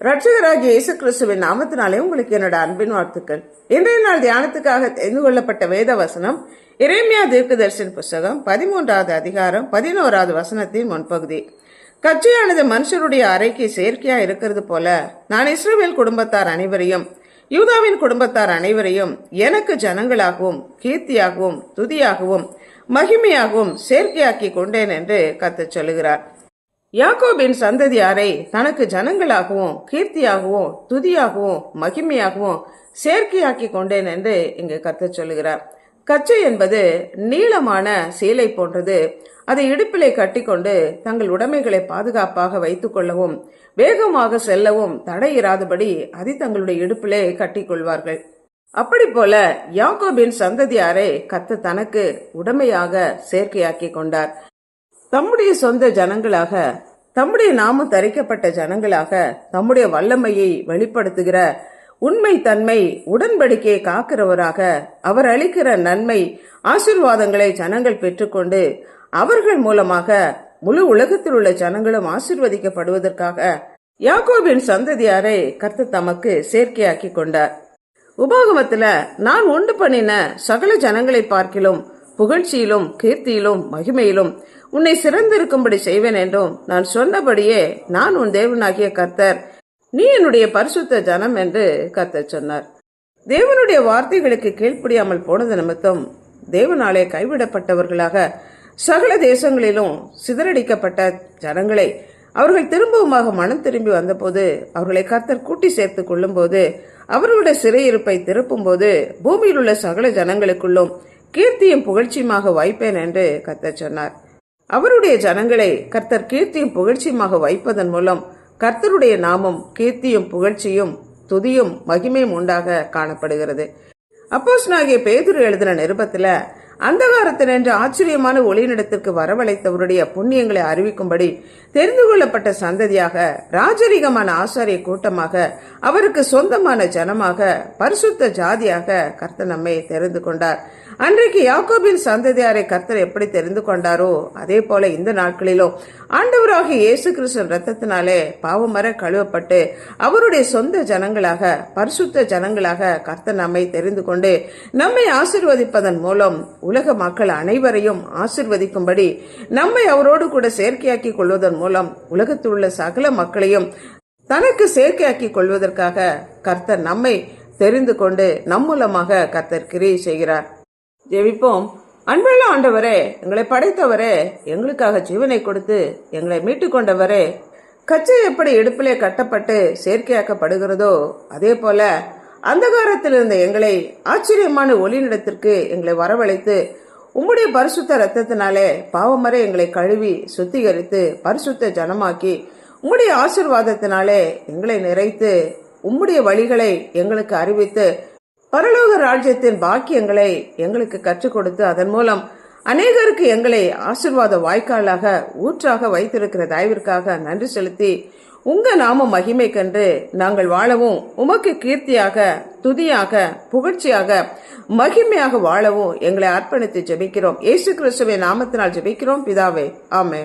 ரட்சகராகிய இயேசு கிறிஸ்துவின் நாமத்தினாலே உங்களுக்கு என்னோட அன்பின் வாழ்த்துக்கள். இன்றைய நாள் தியானத்துக்காக தெரிந்து கொள்ளப்பட்ட வேத வசனம் இறைமையா தீர்க்கதரிசன புஸ்தகம் பதிமூன்றாவது அதிகாரம் பதினோராவது வசனத்தின் முன்பகுதி. கட்சியானது மனுஷருடைய அறைக்கு செயற்கையா இருக்கிறது போல நான் இஸ்ரேல் குடும்பத்தார் அனைவரையும் யூதாவின் குடும்பத்தார் அனைவரையும் எனக்கு ஜனங்களாகவும் கீர்த்தியாகவும் துதியாகவும் மகிமையாகவும் செயற்கையாக்கி கொண்டேன் என்று கத்து சொல்லுகிறார். யாக்கோபின் சந்ததியாரை தனக்கு ஜனங்களாகவும் கீர்த்தியாகவும் துதியாகவும் மகிமையாகவும் செயற்கையாக்கி கொண்டேன் என்று இங்கு கத்தச் சொல்லுகிறார். கச்சை என்பது நீளமான சீலை போன்றது. அதை இடுப்பிலே கட்டிக்கொண்டு தங்கள் உடைமைகளை பாதுகாப்பாக வைத்துக் கொள்ளவும் வேகமாக செல்லவும் தடையிராதபடி அதை தங்களுடைய இடுப்பிலே கட்டிக்கொள்வார்கள் அப்படி போல யாக்கோபின் சந்ததியாரை கத்த தனக்கு உடமையாக செயற்கையாக்கி கொண்டார். தம்முடைய சொந்த ஜனங்களாக தம்முடைய நாமம் தரிக்கப்பட்ட ஜனங்களாக தம்முடைய வல்லமையை வெளிப்படுத்துகிற உண்மை தன்மை உடன்படிக்கையை காக்கிறவராக அவர் அளிக்கிற நன்மை ஆசிர்வாதங்களை ஜனங்கள் பெற்றுக்கொண்டு அவர்கள் மூலமாக முழு உலகத்தில் உள்ள ஜனங்களும் ஆசிர்வதிக்கப்படுவதற்காக யாக்கோபின் சந்ததியாரை கர்த்த தமக்கு சேர்க்கையாக்கி கொண்டார். உபாகமத்துல நான் உண்டு பண்ணின சகல ஜனங்களை பார்க்கிலும் புகழ்ச்சியிலும் கீர்த்தியிலும் மகிமையிலும் உன்னை சிறந்திருக்கும்படி செய்வேன் என்றும் நான் சொன்னபடியே நான் உன் தேவனாகிய கர்த்தர். நீ என்னுடைய பரிசுத்த ஜனம் என்று கர்த்தர் சொன்னார். தேவனுடைய வார்த்தைகளுக்கு கீழ்ப்படியாமல் போனது நிமித்தம் தேவனாலே கைவிடப்பட்டவர்களாக சகல தேசங்களிலும் சிதறடிக்கப்பட்ட ஜனங்களை அவர்கள் திரும்பவுமாக மனம் திரும்பி வந்தபோது அவர்களை கர்த்தர் கூட்டி சேர்த்து கொள்ளும்போது அவர்களுடைய சிறையிருப்பை திருப்பும்போது பூமியில் உள்ள சகல ஜனங்களுக்குள்ளும் கீர்த்தியும் புகழ்ச்சியுமாக வைப்பேன் என்று கர்த்தர் சொன்னார். அவருடைய ஜனங்களை கர்த்தர் கீர்த்தியும் புகழ்ச்சியுமாக வைப்பதன் மூலம் கர்த்தருடைய நாமம் கீர்த்தியும் புகழ்ச்சியும் துதியும் மகிமையும் உண்டாக காணப்படுகிறது. அப்போஸ் நாகிய பேதுரு எழுதின நிருபத்துல அந்தகாரத்தினின்று ஆச்சரியமான ஒளிநிடத்திற்கு வரவழைத்தவருடைய புண்ணியங்களை அறிவிக்கும்படி தெரிந்து கொள்ளப்பட்ட சந்ததியாக ராஜரிகமான ஆசாரிய கூட்டமாக அவருக்கு சொந்தமான ஜனமாக பரிசுத்த ஜாதியாக கர்த்தர் நம்மை தெரிந்து கொண்டார். அன்றைக்கு யாக்கோபின் சந்ததியாரை கர்த்தர் எப்படி தெரிந்து கொண்டாரோ அதே போல இந்த நாட்களிலும் ஆண்டவராக இயேசு கிறிஸ்துவின் ரத்தத்தினாலே பாவமர கழுவப்பட்டு அவருடைய சொந்த ஜனங்களாக பரிசுத்த ஜனங்களாக கர்த்தர் நம்மை தெரிந்து கொண்டு நம்மை ஆசிர்வதிப்பதன் மூலம் உலக மக்கள் அனைவரையும் ஆசிர்வதிக்கும்படி நம்மை அவரோடு கூட சேர்க்கையாக்கி கொள்வதன் மூலம் உலகத்தில் உள்ள சகல மக்களையும் தனக்கு சேர்க்கையாக்கி கொள்வதற்காக கர்த்தர் நம்மை தெரிந்து கொண்டு நம் மூலமாக கர்த்தர் கிரியை செய்கிறார். ஜெபிப்போம். அன்புள்ள ஆண்டவரே எங்களை படைத்தவரே எங்களுக்காக ஜீவனை கொடுத்து எங்களை மீட்டு கொண்டவரே கச்சை எப்படி இடுப்பிலே கட்டப்பட்டு செயற்கையாக்கப்படுகிறதோ அதே போல அந்தகாரத்தில் இருந்த எங்களை ஆச்சரியமான ஒளிநிடத்திற்கு எங்களை வரவழைத்து உம்முடைய பரிசுத்த ரத்தத்தினாலே பாவமறை எங்களை கழுவி சுத்திகரித்து பரிசுத்த ஜனமாக்கி உம்முடைய ஆசிர்வாதத்தினாலே எங்களை நிறைத்து உம்முடைய வழிகளை எங்களுக்கு அறிவித்து பரலோக ராஜ்யத்தின் பாக்கியங்களை எங்களுக்கு கற்றுக் கொடுத்து அதன் மூலம் அநேகருக்கு எங்களை ஆசிர்வாத வாய்க்காலாக ஊற்றாக வைத்திருக்கிற தயவிற்காக நன்றி செலுத்தி உங்க நாம மகிமை கண்டு நாங்கள் வாழவும் உமக்கு கீர்த்தியாக துதியாக புகழ்ச்சியாக மகிமையாக வாழவும் எங்களை அர்ப்பணித்து ஜெபிக்கிறோம். இயேசு கிறிஸ்துவின் நாமத்தினால் ஜெபிக்கிறோம். பிதாவே ஆமே